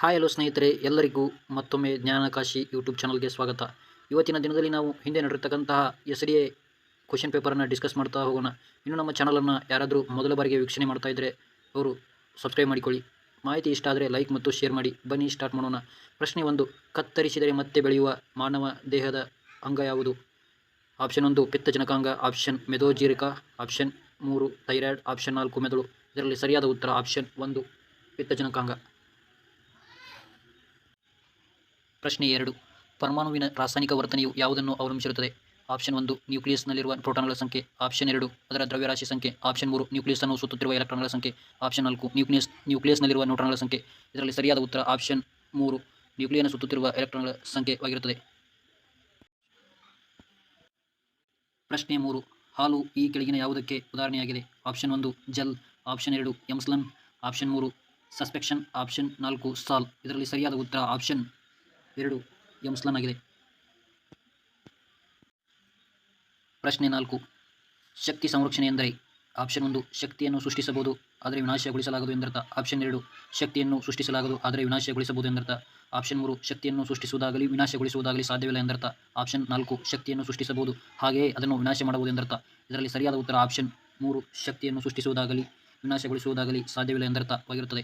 Hi hello ಸ್ನೇಹಿತರೆ, ಎಲ್ಲರಿಗೂ ಮತ್ತೊಮ್ಮೆ ಜ್ಞಾನಕಾಶಿ ಯೂಟ್ಯೂಬ್ ಚಾನಲ್ಗೆ ಸ್ವಾಗತ. ಇವತ್ತಿನ ದಿನದಲ್ಲಿ ನಾವು ಹಿಂದೆ ನಡೆದಿರ್ತಕ್ಕಂತಹ ಎಸ್ ಡಿ ಎ ಕ್ವಶನ್ ಪೇಪರನ್ನು ಡಿಸ್ಕಸ್ ಮಾಡ್ತಾ ಹೋಗೋಣ. ಇನ್ನು ನಮ್ಮ ಚಾನಲನ್ನು ಯಾರಾದರೂ ಮೊದಲ ಬಾರಿಗೆ ವೀಕ್ಷಣೆ ಮಾಡ್ತಾ ಇದ್ದರೆ ಅವರು ಸಬ್ಸ್ಕ್ರೈಬ್ ಮಾಡಿಕೊಳ್ಳಿ. ಮಾಹಿತಿ ಇಷ್ಟ ಆದರೆ ಲೈಕ್ ಮತ್ತು ಶೇರ್ ಮಾಡಿ. ಬನ್ನಿ, ಸ್ಟಾರ್ಟ್ ಮಾಡೋಣ. ಪ್ರಶ್ನೆ ಒಂದು, ಕತ್ತರಿಸಿದರೆ ಮತ್ತೆ ಬೆಳೆಯುವ ಮಾನವ ದೇಹದ ಅಂಗ ಯಾವುದು? ಆಪ್ಷನ್ ಒಂದು ಪಿತ್ತಜನಕಾಂಗ ಆಪ್ಷನ್, ಮೆದೋಜೀರಿಕ. ಆಪ್ಷನ್ ಮೂರು, ಥೈರಾಯ್ಡ್. ಆಪ್ಷನ್ ನಾಲ್ಕು, ಮೆದುಳು. ಇದರಲ್ಲಿ ಸರಿಯಾದ ಉತ್ತರ ಆಪ್ಷನ್ ಒಂದು ಪಿತ್ತಜನಕಾಂಗ ಪ್ರಶ್ನೆ ಎರಡು. ಪರಮಾಣುವಿನ ರಾಸಾಯನಿಕ ವರ್ತನೆಯು ಯಾವುದನ್ನು ಅವಲಂಬಿಸಿರುತ್ತದೆ? ಆಪ್ಷನ್ ಒಂದು, ನ್ಯೂಕ್ಲಿಯಸ್ನಲ್ಲಿರುವ ಪ್ರೋಟಾನ್ಗಳ ಸಂಖ್ಯೆ. ಆಪ್ಷನ್ ಎರಡು, ಅದರ ದ್ರವ್ಯರಾಶಿ ಸಂಖ್ಯೆ. ಆಪ್ಷನ್ ಮೂರು ನ್ಯೂಕ್ಲಿಯಸ್ ಅನ್ನು ಸುತ್ತುತ್ತಿರುವ ಎಲೆಕ್ಟ್ರಾನ್ಗಳ ಸಂಖ್ಯೆ. ಆಪ್ಷನ್ ನಾಲ್ಕು, ನ್ಯೂಕ್ಲಿಯಸ್, ನ್ಯೂಕ್ಲಿಯಸ್ನಲ್ಲಿರುವ ನ್ಯೂಟ್ರಾನ್ಗಳ ಸಂಖ್ಯೆ. ಇದರಲ್ಲಿ ಸರಿಯಾದ ಉತ್ತರ ಆಪ್ಷನ್ ಮೂರು ನ್ಯೂಕ್ಲಿಯನ್ನು ಸುತ್ತುತ್ತಿರುವ ಎಲೆಕ್ಟ್ರಾನ್ಗಳ ಸಂಖ್ಯೆವಾಗಿರುತ್ತದೆ. ಪ್ರಶ್ನೆ ಮೂರು, ಹಾಲು ಈ ಕೆಳಗಿನ ಯಾವುದಕ್ಕೆ ಉದಾಹರಣೆಯಾಗಿದೆ? ಆಪ್ಷನ್ ಒಂದು, ಜೆಲ್. ಆಪ್ಷನ್ ಎರಡು, ಎಮ್ಸ್ಲನ್. ಆಪ್ಷನ್ ಮೂರು, ಸಸ್ಪೆಕ್ಷನ್. ಆಪ್ಷನ್ ನಾಲ್ಕು, ಸಾಲ್. ಇದರಲ್ಲಿ ಸರಿಯಾದ ಉತ್ತರ ಆಪ್ಷನ್ ಎರಡು ಎಂಸ್ಲನ್ ಆಗಿದೆ. ಪ್ರಶ್ನೆ ನಾಲ್ಕು. ಶಕ್ತಿ ಸಂರಕ್ಷಣೆ ಎಂದರೆ ಆಪ್ಷನ್ ಒಂದು, ಶಕ್ತಿಯನ್ನು ಸೃಷ್ಟಿಸಬಹುದು ಆದರೆ ವಿನಾಶಗೊಳಿಸಲಾಗದು ಎಂದರ್ಥ. ಆಪ್ಷನ್ ಎರಡು, ಶಕ್ತಿಯನ್ನು ಸೃಷ್ಟಿಸಲಾಗದು ಆದರೆ ವಿನಾಶಗೊಳಿಸಬಹುದು ಎಂದರ್ಥ. ಆಪ್ಷನ್ ಮೂರು, ಶಕ್ತಿಯನ್ನು ಸೃಷ್ಟಿಸುವುದಾಗಲಿ ವಿನಾಶಗೊಳಿಸುವುದಾಗಲಿ ಸಾಧ್ಯವಿಲ್ಲ ಎಂದರ್ಥ. ಆಪ್ಷನ್ ನಾಲ್ಕು, ಶಕ್ತಿಯನ್ನು ಸೃಷ್ಟಿಸಬಹುದು ಹಾಗೆಯೇ ಅದನ್ನು ವಿನಾಶ ಮಾಡಬಹುದು ಎಂದರ್ಥ. ಇದರಲ್ಲಿ ಸರಿಯಾದ ಉತ್ತರ ಆಪ್ಷನ್ ಮೂರು, ಶಕ್ತಿಯನ್ನು ಸೃಷ್ಟಿಸುವುದಾಗಲಿ ವಿನಾಶಗೊಳಿಸುವುದಾಗಲಿ ಸಾಧ್ಯವಿಲ್ಲ ಎಂದರ್ಥವಾಗಿರುತ್ತದೆ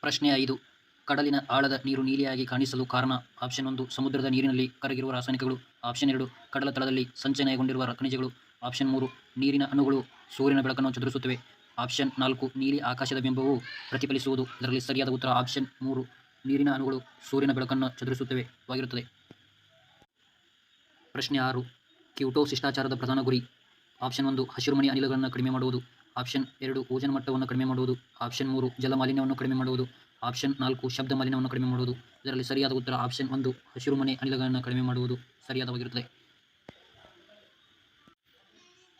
ಪ್ರಶ್ನೆ ಐದು. ಕಡಲಿನ ಆಳದ ನೀರು ನೀಲಿಯಾಗಿ ಕಾಣಿಸಲು ಕಾರಣ ಆಪ್ಷನ್ ಒಂದು, ಸಮುದ್ರದ ನೀರಿನಲ್ಲಿ ಕರಗಿರುವ ರಾಸಾಯನಿಕಗಳು. ಆಪ್ಷನ್ ಎರಡು, ಕಡಲ ತಳದಲ್ಲಿ ಸಂಚಯನಗೊಂಡಿರುವ ಖನಿಜಗಳು. ಆಪ್ಷನ್ ಮೂರು, ನೀರಿನ ಅಣುಗಳು ಸೂರ್ಯನ ಬೆಳಕನ್ನು ಚದುರಿಸುತ್ತವೆ. ಆಪ್ಷನ್ ನಾಲ್ಕು, ನೀಲಿ ಆಕಾಶದ ಬಿಂಬವು ಪ್ರತಿಫಲಿಸುವುದು. ಇದರಲ್ಲಿ ಸರಿಯಾದ ಉತ್ತರ ಆಪ್ಷನ್ ಮೂರು, ನೀರಿನ ಅಣುಗಳು ಸೂರ್ಯನ ಬೆಳಕನ್ನು ಚದುರಿಸುತ್ತವೆ ವಾಗಿರುತ್ತದೆ. ಪ್ರಶ್ನೆ ಆರು, ಕ್ಯೂಟೋ ಶಿಷ್ಟಾಚಾರದ ಪ್ರಧಾನ ಗುರಿ. ಆಪ್ಷನ್ ಒಂದು, ಹಸಿರುಮನೆ ಅನಿಲಗಳನ್ನು ಕಡಿಮೆ ಮಾಡುವುದು. ಆಪ್ಷನ್ ಎರಡು, ಓಜನ್ ಮಟ್ಟವನ್ನು ಕಡಿಮೆ ಮಾಡುವುದು. ಆಪ್ಷನ್ ಮೂರು ಜಲ ಮಾಲಿನ್ಯವನ್ನು ಕಡಿಮೆ ಮಾಡುವುದು. ಆಪ್ಷನ್ ನಾಲ್ಕು, ಶಬ್ದ ಮಾಲಿನ್ಯವನ್ನು ಕಡಿಮೆ ಮಾಡುವುದು. ಇದರಲ್ಲಿ ಸರಿಯಾದ ಉತ್ತರ ಆಪ್ಷನ್ ಒಂದು ಹಸಿರುಮನೆ ಅನಿಲಗಳನ್ನು ಕಡಿಮೆ ಮಾಡುವುದು ಸರಿಯಾದವಾಗಿರುತ್ತದೆ.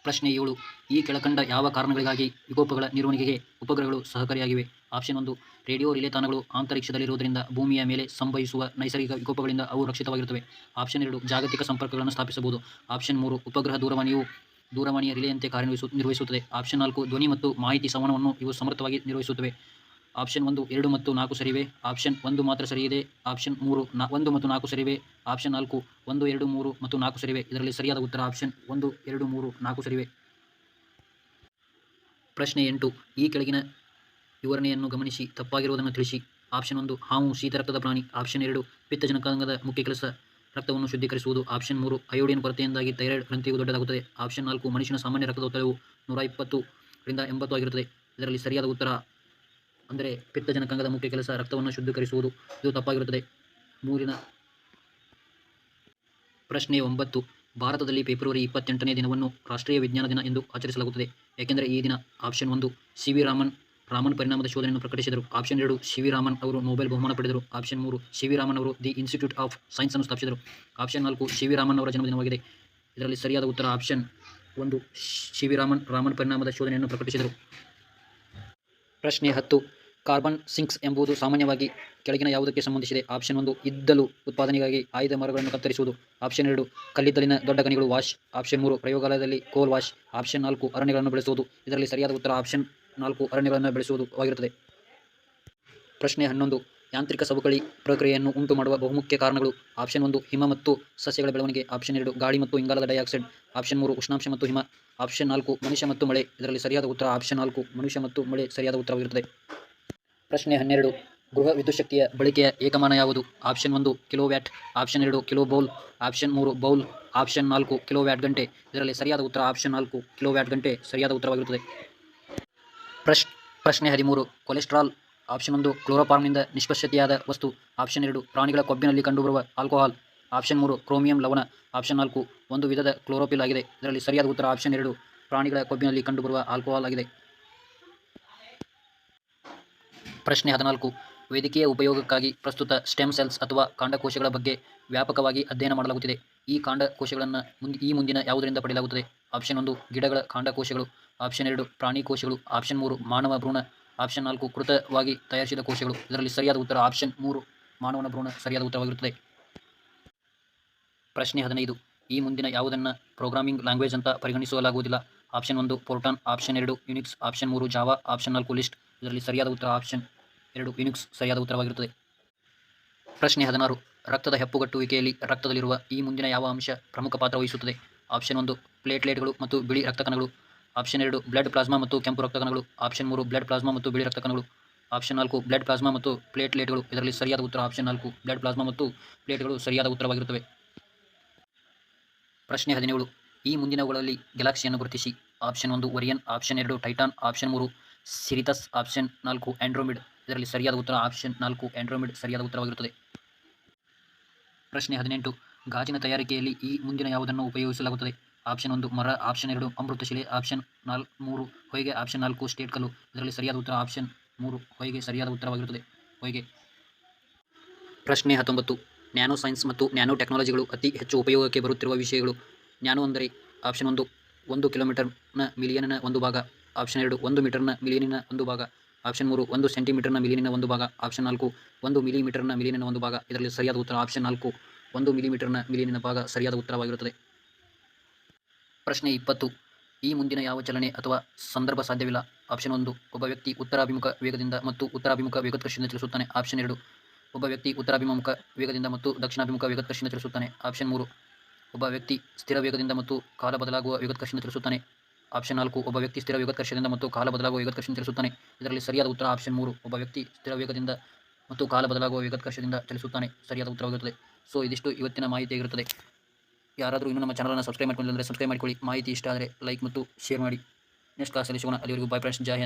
ಪ್ರಶ್ನೆ ಏಳು, ಈ ಕೆಳಕಂಡ ಯಾವ ಕಾರಣಗಳಿಗಾಗಿ ವಿಕೋಪಗಳ ನಿರ್ವಹಣೆಗೆ ಉಪಗ್ರಹಗಳು ಸಹಕಾರಿಯಾಗಿವೆ? ಆಪ್ಷನ್ ಒಂದು, ರೇಡಿಯೋ ರಿಲೇ ತಾಣಗಳು ಅಂತರಿಕ್ಷದಲ್ಲಿರುವುದರಿಂದ ಭೂಮಿಯ ಮೇಲೆ ಸಂಭವಿಸುವ ನೈಸರ್ಗಿಕ ವಿಕೋಪಗಳಿಂದ ಅವು ರಕ್ಷಿತವಾಗಿರುತ್ತವೆ. ಆಪ್ಷನ್ ಎರಡು, ಜಾಗತಿಕ ಸಂಪರ್ಕಗಳನ್ನು ಸ್ಥಾಪಿಸಬಹುದು. ಆಪ್ಷನ್ ಮೂರು, ಉಪಗ್ರಹ ದೂರವಾಣಿಯು ದೂರವಾಣಿಯ ರಿಲೆಯಂತೆ ಕಾರ್ಯನಿರ್ವಹಿಸು ನಿರ್ವಹಿಸುತ್ತದೆ. ಆಪ್ಷನ್ ನಾಲ್ಕು, ಧ್ವನಿ ಮತ್ತು ಮಾಹಿತಿ ಸಂವಹನವನ್ನು ಇವು ಸಮರ್ಥವಾಗಿ ನಿರ್ವಹಿಸುತ್ತವೆ. ಆಪ್ಷನ್ ಒಂದು, ಎರಡು ಮತ್ತು ನಾಲ್ಕು ಸರಿವೆ. ಆಪ್ಷನ್ ಒಂದು ಮಾತ್ರ ಸರಿಯಿದೆ. ಆಪ್ಷನ್ ಮೂರು, ನಾ, ಒಂದು ಮತ್ತು ನಾಲ್ಕು ಸರಿವೆ. ಆಪ್ಷನ್ ನಾಲ್ಕು, ಒಂದು, ಎರಡು, ಮೂರು ಮತ್ತು ನಾಲ್ಕು ಸರಿವೆ. ಇದರಲ್ಲಿ ಸರಿಯಾದ ಉತ್ತರ ಆಪ್ಷನ್ ಒಂದು, ಎರಡು, ಮೂರು, ನಾಲ್ಕು ಸರಿವೆ. ಪ್ರಶ್ನೆ ಎಂಟು. ಈ ಕೆಳಗಿನ ವಿವರಣೆಯನ್ನು ಗಮನಿಸಿ. ತಪ್ಪಾಗಿರುವುದನ್ನು ತಿಳಿಸಿ. ಆಪ್ಷನ್ ಒಂದು, ಹಾವು ಶೀತ ರಕ್ತದ ಪ್ರಾಣಿ. ಆಪ್ಷನ್ ಎರಡು ಪಿತ್ತಜನಕಾಂಗದ ಮುಖ್ಯ ಕೆಲಸ, ರಕ್ತವನ್ನು ಶುದ್ಧೀಕರಿಸುವುದು. ಆಪ್ಷನ್ ಮೂರು ಅಯೋಡಿನ್ ಕೊರತೆಯಿಂದಾಗಿ ಥೈರಾಯ್ಡ್ ಗ್ರಂಥಿಯು ದೊಡ್ಡದಾಗುತ್ತದೆ. ಆಪ್ಷನ್ ನಾಲ್ಕು, ಮನುಷ್ಯನ ಸಾಮಾನ್ಯ ರಕ್ತದ ಒತ್ತಡವು ನೂರ ಇಪ್ಪತ್ತರಿಂದ ಎಂಬತ್ತು ಆಗಿರುತ್ತದೆ. ಇದರಲ್ಲಿ ಸರಿಯಾದ ಉತ್ತರ ಅಂದರೆ ಪಿತ್ತಜನಕಾಂಗದ ಮುಖ್ಯ ಕೆಲಸ ರಕ್ತವನ್ನು ಶುದ್ಧೀಕರಿಸುವುದು. ಇದು ತಪ್ಪಾಗಿರುತ್ತದೆ. ಮೂರಿನ ಪ್ರಶ್ನೆ ಒಂಬತ್ತು. ಭಾರತದಲ್ಲಿ ಫೆಬ್ರವರಿ ಇಪ್ಪತ್ತೆಂಟನೇ ದಿನವನ್ನು ರಾಷ್ಟ್ರೀಯ ವಿಜ್ಞಾನ ದಿನ ಎಂದು ಆಚರಿಸಲಾಗುತ್ತದೆ. ಏಕೆಂದರೆ ಈ ದಿನ ಆಪ್ಷನ್ ಒಂದು, ಸಿ ವಿ ರಾಮನ್ ರಾಮನ್ ಪರಿಣಾಮದ ಶೋಧನೆಯನ್ನು ಪ್ರಕಟಿಸಿದರು. ಆಪ್ಷನ್ ಎರಡು, ಸಿ ವಿ ರಾಮನ್ ಅವರು ನೊಬೆಲ್ ಬಹುಮಾನ ಪಡೆದರು. ಆಪ್ಷನ್ ಮೂರು, ಸಿ ವಿ ರಾಮನ್ ಅವರು ದಿ ಇನ್ಸ್ಟಿಟ್ಯೂಟ್ ಆಫ್ ಸೈನ್ಸ್ ಅನ್ನು ಸ್ಥಾಪಿಸಿದರು. ಆಪ್ಷನ್ ನಾಲ್ಕು, ಸಿ ವಿ ರಾಮನ್ ಅವರ ಜನ್ಮದಿನವಾಗಿದೆ. ಇದರಲ್ಲಿ ಸರಿಯಾದ ಉತ್ತರ ಆಪ್ಷನ್ ಒಂದು, ಸಿ ವಿ ರಾಮನ್ ರಾಮನ್ ಪರಿಣಾಮದ ಶೋಧನೆಯನ್ನು ಪ್ರಕಟಿಸಿದರು. ಪ್ರಶ್ನೆ ಹತ್ತು, ಕಾರ್ಬನ್ ಸಿಂಕ್ಸ್ ಎಂಬುದು ಸಾಮಾನ್ಯವಾಗಿ ಕೆಳಗಿನ ಯಾವುದಕ್ಕೆ ಸಂಬಂಧಿಸಿದೆ? ಆಪ್ಷನ್ ಒಂದು, ಇದ್ದಲು ಉತ್ಪಾದನೆಗಾಗಿ ಆಯ್ದ ಮರಗಳನ್ನು ಕತ್ತರಿಸುವುದು. ಆಪ್ಷನ್ ಎರಡು, ಕಲ್ಲಿದ್ದಲಿನ ದೊಡ್ಡ ಗಣಿಗಳು ವಾಶ್. ಆಪ್ಷನ್ ಮೂರು, ಪ್ರಯೋಗಾಲಯದಲ್ಲಿ ಕೋಲ್ ವಾಶ್. ಆಪ್ಷನ್ ನಾಲ್ಕು, ಅರಣ್ಯಗಳನ್ನು ಬೆಳೆಸುವುದು. ಇದರಲ್ಲಿ ಸರಿಯಾದ ಉತ್ತರ ಆಪ್ಷನ್ ನಾಲ್ಕು, ಅರಣ್ಯಗಳನ್ನು ಬೆಳೆಸುವುದು ಆಗಿರುತ್ತದೆ ಪ್ರಶ್ನೆ ಹನ್ನೊಂದು, ಯಾಂತ್ರಿಕ ಸವಕಳಿ ಪ್ರಕ್ರಿಯೆಯನ್ನು ಉಂಟು ಮಾಡುವ ಬಹುಮುಖ್ಯ ಕಾರಣಗಳು. ಆಪ್ಷನ್ ಒಂದು, ಹಿಮ ಮತ್ತು ಸಸ್ಯಗಳ ಬೆಳವಣಿಗೆ. ಆಪ್ಷನ್ ಎರಡು, ಗಾಳಿ ಮತ್ತು ಇಂಗಾಲದ ಡೈಆಕ್ಸೈಡ್. ಆಪ್ಷನ್ ಮೂರು ಉಷ್ಣಾಂಶ ಮತ್ತು ಹಿಮ, ಆಪ್ಷನ್ ನಾಲ್ಕು ಮನುಷ್ಯ ಮತ್ತು ಮಳೆ. ಇದರಲ್ಲಿ ಸರಿಯಾದ ಉತ್ತರ ಆಪ್ಷನ್ ನಾಲ್ಕು ಮನುಷ್ಯ ಮತ್ತು ಮಳೆ ಸರಿಯಾದ ಉತ್ತರವಾಗಿರುತ್ತದೆ. ಪ್ರಶ್ನೆ ಹನ್ನೆರಡು, ಗೃಹ ವಿದ್ಯುತ್ ಶಕ್ತಿಯ ಬಳಕೆಯ ಏಕಮಾನ ಯಾವುದು ಆಪ್ಷನ್ ಒಂದು ಕಿಲೋ ವ್ಯಾಟ್ ಆಪ್ಷನ್ ಎರಡು ಕಿಲೋ ಬೌಲ್ ಆಪ್ಷನ್ ಮೂರು, ಬೌಲ್. ಆಪ್ಷನ್ ನಾಲ್ಕು ಕಿಲೋ ವ್ಯಾಟ್ ಗಂಟೆ. ಇದರಲ್ಲಿ ಸರಿಯಾದ ಉತ್ತರ ಆಪ್ಷನ್ ನಾಲ್ಕು ಕಿಲೋ ವ್ಯಾಟ್ ಗಂಟೆ ಸರಿಯಾದ ಉತ್ತರವಾಗಿರುತ್ತದೆ. ಪ್ರಶ್, ಪ್ರಶ್ನೆ ಹದಿಮೂರು, ಕೊಲೆಸ್ಟ್ರಾಲ್. ಆಪ್ಷನ್ ಒಂದು, ಕ್ಲೋರೋಫಾರ್ಮ್ನಿಂದ ನಿಷ್ಪಕ್ಷತೆಯಾದ ವಸ್ತು. ಆಪ್ಷನ್ ಎರಡು, ಪ್ರಾಣಿಗಳ ಕೊಬ್ಬಿನಲ್ಲಿ ಕಂಡುಬರುವ ಆಲ್ಕೋಹಾಲ್. ಆಪ್ಷನ್ ಮೂರು, ಕ್ರೋಮಿಯಂ ಲವಣ. ಆಪ್ಷನ್ ನಾಲ್ಕು, ಒಂದು ವಿಧದ ಕ್ಲೋರೋಪಿಲ್ ಆಗಿದೆ. ಇದರಲ್ಲಿ ಸರಿಯಾದ ಉತ್ತರ ಆಪ್ಷನ್ ಎರಡು, ಪ್ರಾಣಿಗಳ ಕೊಬ್ಬಿನಲ್ಲಿ ಕಂಡುಬರುವ ಆಲ್ಕೋಹಾಲ್ ಆಗಿದೆ. ಪ್ರಶ್ನೆ ಹದಿನಾಲ್ಕು ವೈದ್ಯಕೀಯ ಉಪಯೋಗಕ್ಕಾಗಿ ಪ್ರಸ್ತುತ ಸ್ಟೆಮ್ ಸೆಲ್ಸ್ ಅಥವಾ ಕಾಂಡಕೋಶಗಳ ಬಗ್ಗೆ ವ್ಯಾಪಕವಾಗಿ ಅಧ್ಯಯನ ಮಾಡಲಾಗುತ್ತಿದೆ. ಈ ಕಾಂಡಕೋಶಗಳನ್ನು ಮುಂದೆ, ಈ ಮುಂದಿನ ಯಾವುದರಿಂದ ಪಡೆಯಲಾಗುತ್ತದೆ? ಆಪ್ಷನ್ ಒಂದು, ಗಿಡಗಳ ಕಾಂಡಕೋಶಗಳು. ಆಪ್ಷನ್ ಎರಡು ಪ್ರಾಣಿ ಕೋಶಗಳು ಆಪ್ಷನ್ ಮೂರು, ಮಾನವ ಭ್ರೂಣ. ಆಪ್ಷನ್ ನಾಲ್ಕು, ಕೃತವಾಗಿ ತಯಾರಿಸಿದ ಕೋಶಗಳು. ಇದರಲ್ಲಿ ಸರಿಯಾದ ಉತ್ತರ ಆಪ್ಷನ್ ಮೂರು, ಮಾನವನ ಭ್ರೂಣ ಸರಿಯಾದ ಉತ್ತರವಾಗಿರುತ್ತದೆ. ಪ್ರಶ್ನೆ ಹದಿನೈದು. ಈ ಮುಂದಿನ ಯಾವುದನ್ನು ಪ್ರೋಗ್ರಾಮಿಂಗ್ ಲ್ಯಾಂಗ್ವೇಜ್ ಅಂತ ಪರಿಗಣಿಸಲಾಗುವುದಿಲ್ಲ. ಆಪ್ಷನ್ ಒಂದು, ಪೋರ್ಟಾನ್. ಆಪ್ಷನ್ ಎರಡು, ಯುನಿಕ್ಸ್. ಆಪ್ಷನ್ ಮೂರು, ಜಾವಾ. ಆಪ್ಷನ್ ನಾಲ್ಕು, ಲಿಸ್ಟ್. ಇದರಲ್ಲಿ ಸರಿಯಾದ ಉತ್ತರ ಆಪ್ಷನ್ ಎರಡು, ಯುನಿಕ್ಸ್ ಸರಿಯಾದ ಉತ್ತರವಾಗಿರುತ್ತದೆ. ಪ್ರಶ್ನೆ ಹದಿನಾರು. ರಕ್ತದ ಹೆಪ್ಪುಗಟ್ಟುವಿಕೆಯಲ್ಲಿ ರಕ್ತದಲ್ಲಿರುವ ಈ ಮುಂದಿನ ಯಾವ ಅಂಶ ಪ್ರಮುಖ ಪಾತ್ರ ವಹಿಸುತ್ತದೆ? ಆಪ್ಷನ್ ಒಂದು, ಪ್ಲೇಟ್ಲೆಟ್ಗಳು ಮತ್ತು ಬಿಳಿ ರಕ್ತ ಕಣಗಳು ಆಪ್ಷನ್ ಎರಡು, ಬ್ಲಡ್ ಪ್ಲಾಸ್ಮಾ ಮತ್ತು ಕೆಂಪು ರಕ್ತ ಕಣಗಳು ಆಪ್ಷನ್ ಮೂರು, ಬ್ಲಡ್ ಪ್ಲಾಸ್ಮಾ ಮತ್ತು ಬಿಳಿ ರಕ್ತ ಕಣಗಳು ಆಪ್ಷನ್ ನಾಲ್ಕು, ಬ್ಲಡ್ ಪ್ಲಾಸ್ಮಾ ಮತ್ತು ಪ್ಲೇಟ್ಲೆಟ್ಗಳು. ಇದರಲ್ಲಿ ಸರಿಯಾದ ಉತ್ತರ ಆಪ್ಷನ್ ನಾಲ್ಕು, ಬ್ಲಡ್ ಪ್ಲಾಸ್ಮಾ ಮತ್ತು ಪ್ಲೇಟ್ಗಳು ಸರಿಯಾದ ಉತ್ತರವಾಗಿರುತ್ತವೆ. ಪ್ರಶ್ನೆ ಹದಿನೇಳು. ಈ ಮುಂದಿನವುಗಳಲ್ಲಿ ಗ್ಯಾಲಕ್ಸಿಯನ್ನು ಗುರುತಿಸಿ. ಆಪ್ಷನ್ ಒಂದು, ಒರಿಯನ್. ಆಪ್ಷನ್ ಎರಡು, ಟೈಟಾನ್. ಆಪ್ಷನ್ ಮೂರು, ಸಿರಿತಸ್. ಆಪ್ಷನ್ ನಾಲ್ಕು, ಆಂಡ್ರೋಮಿಡ್. ಇದರಲ್ಲಿ ಸರಿಯಾದ ಉತ್ತರ ಆಪ್ಷನ್ ನಾಲ್ಕು, ಆಂಡ್ರೋಮಿಡ್ ಸರಿಯಾದ ಉತ್ತರವಾಗಿರುತ್ತದೆ. ಪ್ರಶ್ನೆ ಹದಿನೆಂಟು. ಗಾಜಿನ ತಯಾರಿಕೆಯಲ್ಲಿ ಈ ಮುಂದಿನ ಯಾವುದನ್ನು ಉಪಯೋಗಿಸಲಾಗುತ್ತದೆ? ಆಪ್ಷನ್ ಒಂದು, ಮರ. ಆಪ್ಷನ್ ಎರಡು, ಅಮೃತಶಿಲೆ. ಆಪ್ಷನ್ ನಾಲ್, ಮೂರು, ಹೊಯ್ಗೆ. ಆಪ್ಷನ್ ನಾಲ್ಕು, ಸ್ಟೇಟ್ ಕಲ್ಲು. ಇದರಲ್ಲಿ ಸರಿಯಾದ ಉತ್ತರ ಆಪ್ಷನ್ ಮೂರು, ಹೊಯ್ಗೆ ಸರಿಯಾದ ಉತ್ತರವಾಗಿರುತ್ತದೆ. ಹೊಯ್ಗೆ. ಪ್ರಶ್ನೆ ಹತ್ತೊಂಬತ್ತು. ನ್ಯಾನೋ ಸೈನ್ಸ್ ಮತ್ತು ನ್ಯಾನೋ ಟೆಕ್ನಾಲಜಿಗಳು ಅತಿ ಹೆಚ್ಚು ಉಪಯೋಗಕ್ಕೆ ಬರುತ್ತಿರುವ ವಿಷಯಗಳು. ನ್ಯಾನೋ ಅಂದರೆ ಆಪ್ಷನ್ ಒಂದು ಒಂದು ಕಿಲೋಮೀಟರ್ನ ಮಿಲಿಯನ್ನ ಒಂದು ಭಾಗ. ಆಪ್ಷನ್ ಎರಡು, ಒಂದು ಮೀಟರ್ನ ಮಿಲಿಯನಿನ ಒಂದು ಭಾಗ. ಆಪ್ಷನ್ ಮೂರು, ಒಂದು ಸೆಂಟಿಮೀಟರ್ನ ಮಿಲಿಯನಿನ ಒಂದು ಭಾಗ. ಆಪ್ಷನ್ ನಾಲ್ಕು, ಒಂದು ಮಿಲಿಮೀಟರ್ನ ಮಿಲಿಯನಿನ ಒಂದು ಭಾಗ. ಇದರಲ್ಲಿ ಸರಿಯಾದ ಉತ್ತರ ಆಪ್ಷನ್ ನಾಲ್ಕು, ಒಂದು ಮಿಲಿಮೀಟರ್ನ ಮಿಲಿಯನಿನ ಭಾಗ ಸರಿಯಾದ ಉತ್ತರವಾಗಿರುತ್ತದೆ. ಪ್ರಶ್ನೆ ಇಪ್ಪತ್ತು, ಈ ಮುಂದಿನ ಯಾವ ಚಲನೆ ಅಥವಾ ಸಂದರ್ಭ ಸಾಧ್ಯವಿಲ್ಲ? ಆಪ್ಷನ್ ಒಂದು, ಒಬ್ಬ ವ್ಯಕ್ತಿ ಉತ್ತರಾಭಿಮುಖ ವೇಗದಿಂದ ಮತ್ತು ಉತ್ತರಾಭಿಮುಖ ವೇಗೋತ್ಕರ್ಷದಿಂದ ಚಲಿಸುತ್ತಾನೆ. ಆಪ್ಷನ್ ಎರಡು ಒಬ್ಬ ವ್ಯಕ್ತಿ ಉತ್ತರಾಭಿಮುಖ ವೇಗದಿಂದ ಮತ್ತು ದಕ್ಷಿಣಾಭಿಮುಖ ವೇಗೋತ್ಕರ್ಷದಿಂದ ಚಲಿಸುತ್ತಾನೆ. ಆಪ್ಷನ್ ಮೂರು, ಒಬ್ಬ ವ್ಯಕ್ತಿ ಸ್ಥಿರ ವೇಗದಿಂದ ಮತ್ತು ಕಾಲ ಬದಲಾಗುವ ವೇಗೋತ್ಕರ್ಷದಿಂದ ಚಲಿಸುತ್ತಾನೆ. ಆಪ್ಷನ್ ನಾಲ್ಕು, ಒಬ್ಬ ವ್ಯಕ್ತಿ ಸ್ಥಿರ ವೇಗೋತ್ಕರ್ಷದಿಂದ ಮತ್ತು ಕಾಲ ಬದಲಾಗುವ ವೇಗೋತ್ಕರ್ಷದಿಂದ ಚಲಿಸುತ್ತಾನೆ. ಇದರಲ್ಲಿ ಸರಿಯಾದ ಉತ್ತರ ಆಪ್ಷನ್ ಮೂರು, ಒಬ್ಬ ವ್ಯಕ್ತಿ ಸ್ಥಿರ ವೇಗದಿಂದ ಮತ್ತು ಕಾಲ ಬದಲಾಗುವ ವೇಗೋತ್ಕರ್ಷದಿಂದ ಚಲಿಸುತ್ತಾನೆ. ಸರಿಯಾದ ಉತ್ತರವಾಗಿರುತ್ತದೆ. ಸೊ ಇದಿಷ್ಟು ಇವತ್ತಿನ ಮಾಹಿತಿ ಆಗಿರುತ್ತದೆ. ಯಾರಾದರೂ ಇನ್ನೂ ನಮ್ಮ ಚಾನಲನ್ನು ಸಬ್ಸ್ಕ್ರೈಬ್ ಮಾಡ್ಕೊಂಡಿಲ್ಲ ಅಂದರೆ ಸಬ್ಸ್ಕ್ರೈಬ್ ಮಾಡಿಕೊಳ್ಳಿ. ಮಾಹಿತಿ ಇಷ್ಟ ಆದರೆ ಲೈಕ್ ಮತ್ತು ಶೇರ್ ಮಾಡಿ. ನೆಕ್ಸ್ಟ್ ಕ್ಲಾಸಲ್ಲಿ ಸಿಗೋಣ. ಅಲ್ಲಿವರೆಗೂ ಬೈ ಫ್ರೆಂಡ್ಸ್ ಜೈ